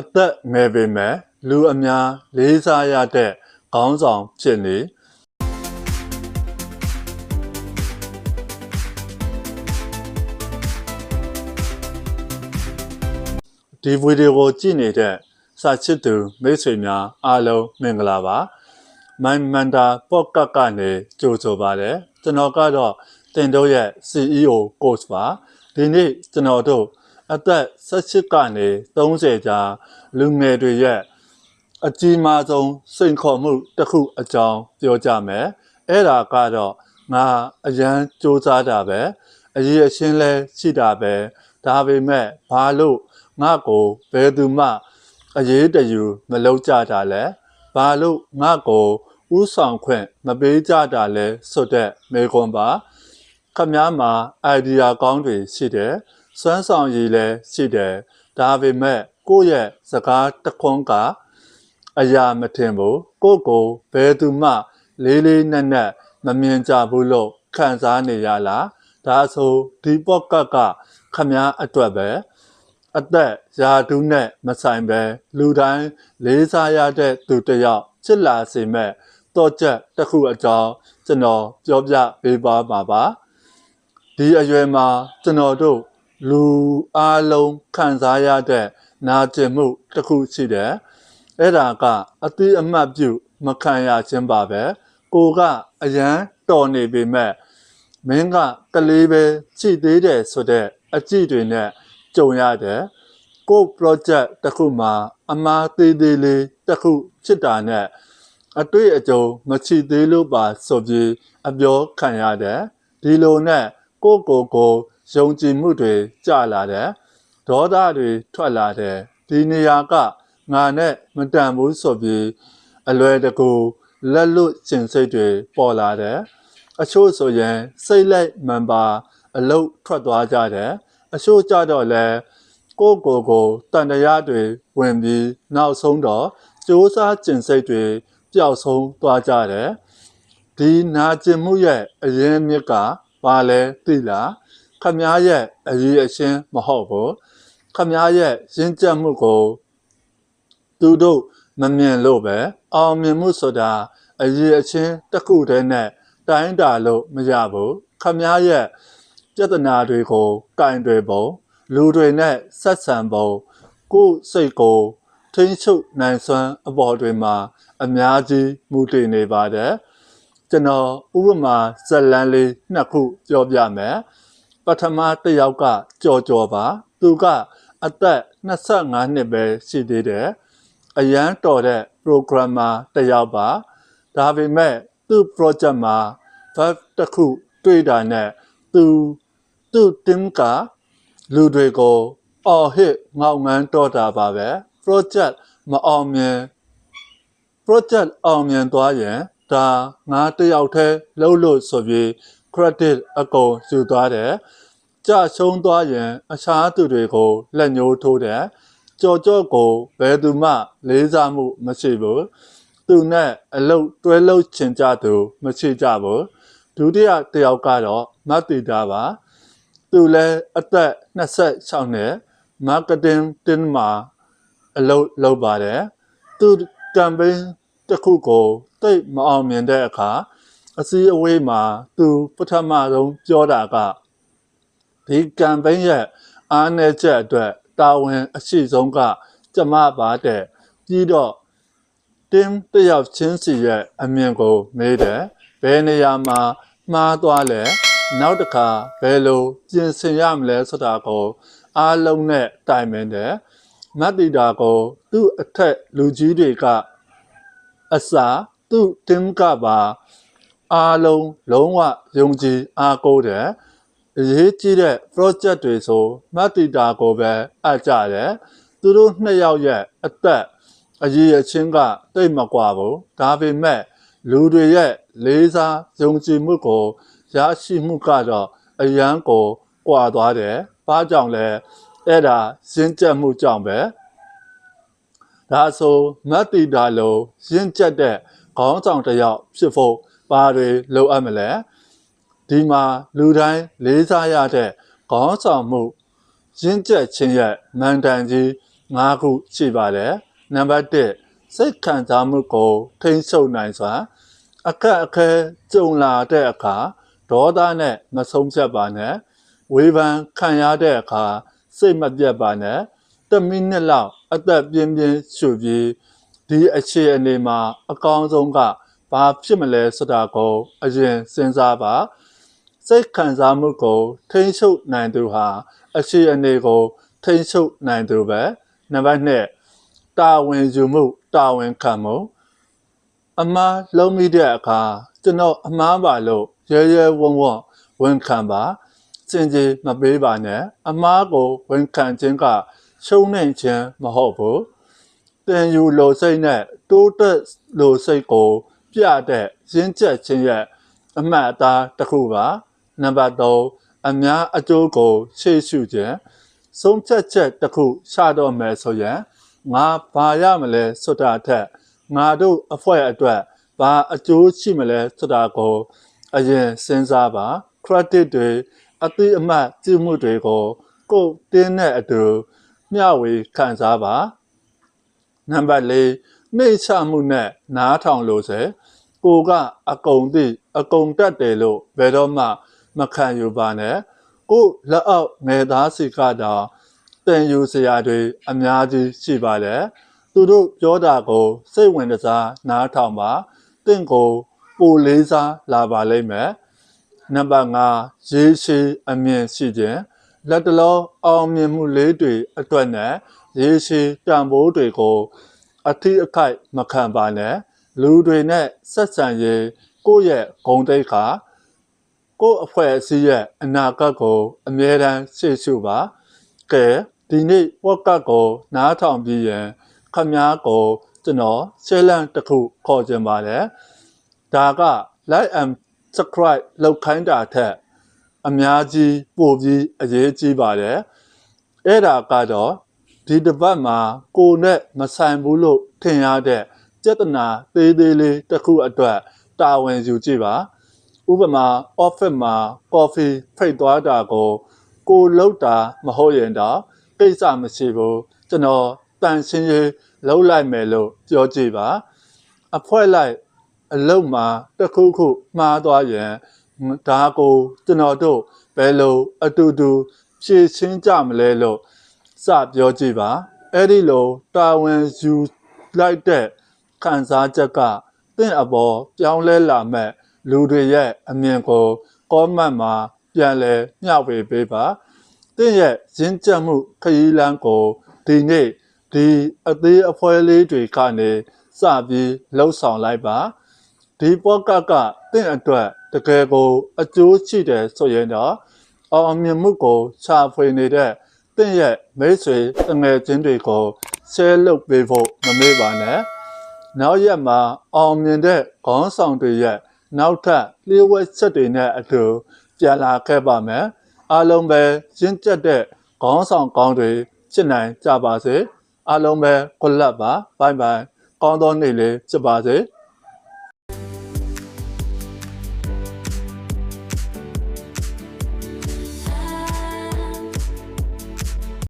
အသက်ငယ်ပေမဲ့လူအများလေးစားရတဲ့ခေါင်းဆောင်ဖြစ်နေဒီဗီဒီယိုကိုကြည့်နေတဲ့စာချစ်သူမိတ်ဆွေများအားလုံးမင်္ဂလာပါမိုင်မန်တာပေါ့ကတ်ကနေကြိုဆိုပါတယ်ကျွန်တော်ကတော့တင်တို့ရဲ့ CEO coach ပါဒီနေ့ကျွန်တော်တို့ အသက်18ကနေ30ကြာလူငယ်တွေရဲ့အကြီးမားဆုံးစိန်ခေါ်မှုတစ်ခုအကြောင်းပြောကြမယ်အဲ့ဒါကတော့ငါအရန်စူးစမ်းတာပဲအရေးအရှင်းလဲရှိတာပဲဒါပေမဲ့ဘာလို့ငါ့ကိုဘယ်သူမှအရေးတယူမလုပ်ကြတာလဲဘာလို့ငါ့ကိုဥဆောင်ခွင့်မပေးကြတာလဲဆိုတဲ့မေခွန်းပါခမားမှာ idea ကောင်းတွေရှိတယ် စွမ်းဆောင်ရည်လည်းရှိတယ်ဒါပေမဲ့ကိုယ့်ရဲ့စကားတစ်ခွန်းကအရာမထင်ဘူးကိုယ့်ကိုဘယ်သူမှ လေးလေးနက်နက်မမြင်ကြဘူးလို့ခံစားနေရလားဒါဆိုဒီပေါ့ကတ်ကခမားအတွက်ပဲအသက်ယာဒူးနဲ့မဆိုင်ပဲလူတိုင်းလေးစားရတဲ့သူတစ်ယောက်ချစ်လာစေမဲ့တော့ချက်တစ်ခုအကြောင်းကျွန်တော်ပြောပြပေးပါပါပါဒီအရွယ်မှာကျွန်တော်တို့ လူအားလုံးခံစားရတဲ့နာကျင်မှုတစ်ခုရှိတယ်အဲ့ဒါကအတိအမှတ်ပြု မခံရခြင်းပါပဲကိုကအရန်တော်နေပေမဲ့မင်းကကလေးပဲကြည့်သေးတယ်ဆိုတဲ့အကြည့်တွေနဲ့ကြုံရတယ်ကို project တစ်ခုမှာ အမားသေးသေးလေးတစ်ခုဖြစ်တာနဲ့အတွေ့အကြုံမချီသေးလို့ပါဆိုပြီးအပြောခံရတယ်ဒီလိုနဲ့ ကိုကိုကိုယုံကြည်မှုတွေကျလာတယ်ဒေါသတွေထွက်လာတယ်ဒီနေရာကငါနဲ့မတန်ဘူးဆိုပြီးအလွယ်တကူလက်လွတ်ကျင်စိတ်တွေပေါ်လာတယ်အချို့ဆိုရင်စိတ်လိုက်မှန်ပါ အလုတ်ထွက်သွားကြတယ်အချို့ကြတော့လဲကိုကိုကိုတန်တရားတွေဝင်ပြီးနောက်ဆုံးတော့စူးစမ်းကျင်စိတ်တွေပျောက်ဆုံးသွားကြတယ်ဒီနာကျင်မှုရဲ့အရင်မြစ်က ဘာလဲသိလားခမားရဲ့အရေးအရှင်းမဟုတ်ဘူးခမားရဲ့ရင့်ကျက်မှုကိုသူတို့မမြင်လို့ပဲအောင်မြင်မှုဆိုတာအရေးအချင်းတစ်ခုတည်းနဲ့တိုင်းတာလို့မရဘူးခမားရဲ့ပြဿနာတွေကိုကင်တွေပုံလူတွေနဲ့ဆက်ဆံပုံကိုယ်စိတ်ကိုထိန်းချုပ်နိုင်စွမ်းအပေါ်တွေမှာအများကြီးမူတည်နေပါတယ် ကျွန်တော်ဥပမာဇက်လန်းလေးနှစ်ခုပြောပြမယ်ပထမတစ်ယောက်ကကြော်ကြော်ပါ သူကအသက်25နှစ်ပဲရှိသေးတယ်အရန်တော်တဲ့ programmer တစ်ယောက်ပါဒါပေမဲ့သူ့ project မှာ bug တစ်ခုတွေ့တာနဲ့သူသူ့ team ကလူတွေကိုအော်ဟစ်ငေါငန်းတော့တာပါပဲ project မအောင်မြင် project အောင်မြင်သွားရင် ဒါငါတယောက်တည်းလှုပ်လို့ဆိုပြီး credit အကုန်ယူသွားတယ်ကြရှုံးသွားရင်အခြားသူတွေကိုလက်ညှိုးထိုးတယ်ကြော်ကြော့ကိုဘယ်သူမှလေးစားမှုမရှိဘူးသူနဲ့အလုတ်တွဲလုတ်ချင်ကြသူမရှိကြဘူးဒုတိယတယောက်ကတော့မတ်တီတာပါသူလည်းအသက်26နှစ်မာကတင်တင်မှာအလုပ်လုပ်ပါတယ်သူကမ်ပိန်းတစ်ခုကို တိတ်မအောင်မြင်တဲ့အခါအစည်းအဝေးမှာ သူပထမဆုံးပြောတာကဒီကမ်ပိန်းရဲ့အားနည်းချက်အတွက်တာဝန်အရှိဆုံးက ကျမပါတဲ့ပြီးတော့တင်းတယောက်ချင်းစီရဲ့အမြင်ကိုမေးတယ်ဘယ်နေရာမှာမှားသွားလဲနောက်တစ်ခါဘယ်လိုပြင်ဆင်ရမလဲဆိုတာကိုအားလုံးနဲ့တိုင်ပင်တယ်မတ်တီတာကို သူ့အထက်လူကြီးတွေကအစာ သူ့တင်းကပါအားလုံးလုံးဝယုံကြည်အားကိုးတယ်အရေးကြီးတဲ့ project တွေဆိုမတ်တီတာကိုပဲအပ်ကြတယ်သူတို့နှစ်ယောက်ရဲ့အသက်အရေးအချင်းကတိတ်မကွာဘူးဒါပေမဲ့လူတွေရဲ့လေးစားယုံကြည်မှုကိုရရှိမှုကတော့အရန်ကိုကွာသွားတယ်။ဘာကြောင့်လဲအဲ့ဒါရင့်ကျက်မှုကြောင့်ပဲ။ဒါဆိုမတ်တီတာလိုရင့်ကျက်တဲ့ ခေါင်းဆောင်တစ်ယောက်ဖြစ်ဖို့ဘာတွေလိုအပ်မလဲ။ဒီမှာလူတိုင်းလေးစားရတဲ့ခေါင်းဆောင်မှုရင့်ကျက်ခြင်းရဲ့မန်တန်ကြီး၅ခုရှိပါတယ်နံပါတ်1စိတ်ခံစားမှုကို ထိန်းချုပ်နိုင်စွာအခက်အခဲကြုံလာတဲ့အခါဒေါသနဲ့မဆုံးဖြတ်ပါနဲ့ဝေဖန်ခံရတဲ့အခါစိတ်မပြတ်ပါနဲ့တစ်မိနစ်လောက်အသက်ပြင်းပြင်းရှုပြီး ဒီအခြေအနေမှာအကောင်းဆုံးကဘာဖြစ်မလဲဆိုတာကိုအရင်စဉ်းစားပါစိတ်ခံစားမှုကို ထိန်းချုပ်နိုင်သူဟာအခြေအနေကို ထိန်းချုပ်နိုင်သူပဲနံပါတ်2တာဝန်ယူမှုတာဝန်ခံမှုအမှားလုံးမိတဲ့အခါကျွန်တော်အမှားပါလို့ရဲရဲဝံ့ဝံ့ဝန်ခံပါစင်ကြီးမပေးပါနဲ့အမားကိုဝန်ခံခြင်းကရှုံးနေခြင်းမဟုတ်ဘူး တင်ယူလိုစိတ်နဲ့တိုးတက်လိုစိတ်ကို ပြတဲ့ရင်းချက်ခြင်းရဲ့အမှတ်အသားတစ်ခုပါနံပါတ်3အများအကျိုးကိုရှေ့ရှုခြင်းဆုံးဖြတ်ချက်တစ်ခုချတော့မယ်ဆိုရင်ငါဘာရမလဲဆိုတာထက်ငါတို့အဖွဲ့အတွက်ဘာအကျိုးရှိမလဲဆိုတာကို အရင်စဉ်းစားပါ credit တွေအတိအမှတ်ကြည့်မှုတွေကို ကိုယ်တင်းတဲ့အတူမျှဝေခံစားပါ နံပါတ်၄နှိမ့်ချမှုနဲ့နားထောင်လို့စေကိုကအကုံသိအကုံတက်တယ်လို့ဘယ်တော့မှ မခံယူပါနဲ့ကိုလက်အောက်ငယ်သားစီကတော့တင်ယူစရာတွေအများကြီးရှိပါတယ်သူတို့ပြောတာကို စိတ်ဝင်စားနားထောင်ပါတင့်ကိုပိုလေးစားလာပါလိမ့်မယ်နံပါတ်5ရေးရှိအမြင်ရှိခြင်းလက်တလုံးအောင်မြင်မှုလေးတွေအတွက်နဲ့ ရေးရှိတံပိုးတွေကိုအထီးအခိုက်မခံပါနဲ့လူတွေနဲ့ဆက်ဆံရေးကိုယ့်ရဲ့ဂုဏ်သိက္ခာကိုယ့်အဖွဲ့အစည်းရဲ့အနာဂတ်ကိုအမြဲတမ်းရှေ့ရှုပါကဲဒီနေ့ဝက်ကတ်ကိုနားထောင်ပြီးရင်ခမားကိုကျွန်တော်ရှယ်လန့်တစ်ခုခေါ်ခြင်းပါတယ်ဒါက like and subscribe လောက်ခိုင်းတာထက်အများကြီးပိုပြီးအရေးကြီးပါတယ်အဲ့ဒါကတော့ ဒီတစ်ပတ်မှာကိုနဲ့မဆိုင်ဘူးလို့ထင်ရတဲ့စေတနာသေးသေးလေးတစ်ခုအတွက်တာဝန်ယူကြည့်ပါဥပမာ office မှာ coffee ဖိတ်သွားတာကို ကိုလောက်တာမဟုတ်ရင်တော့ကိစ္စမရှိဘူးကျွန်တော်တန်ရှင်းရေးလှုပ်လိုက်မယ်လို့ပြောကြည့်ပါအဖွဲလိုက်အလုတ်မှာတစ်ခုခုမှားသွားရင်ဒါကိုကျွန်တော်တို့ဘယ်လိုအတူတူဖြည့်ချင်းကြမလဲလို့ စပြောကြည့်ပါအဲ့ဒီလိုတာဝန်ယူလိုက်တဲ့ခံစားချက်ကတင့်အပေါ်ပြောင်းလဲလာမဲ့လူတွေရဲ့အမြင်ကိုကောမန့်မှာပြန်လဲမျှဝေပေးပါတင့်ရဲ့ရင်းကြက်မှုခရီးလမ်းကိုဒီနေ့ဒီအသေးအဖွဲလေးတွေကနေစပြီးလှုပ်ဆောင်လိုက်ပါဒီပေါ့ကတ်ကတင့်အတွက်တကယ်ကို အကျိုးရှိတယ်ဆိုရင်တော့အောင်မြင်မှုကိုရှာဖွေနေတဲ့ တင့်ရဲ့မိတ်ဆွေတငယ်ချင်းတွေကို share လုပ်ပေးဖို့မမေ့ပါနဲ့နောက်ရက်မှာအောင်မြင်တဲ့ခေါင်းဆောင်တွေရဲ့နောက်ထပ်လျှို့ဝှက်ချက်တွေနဲ့အတူပြန်လာခဲ့ပါမယ်အားလုံးပဲရင့်ကျက်တဲ့ခေါင်းဆောင်ကောင်းတွေဖြစ်နိုင်ကြပါစေအားလုံးပဲခွလက်ပါဘိုင်ဘိုင်ကောင်းသောနေ့လေးဖြစ်ပါစေ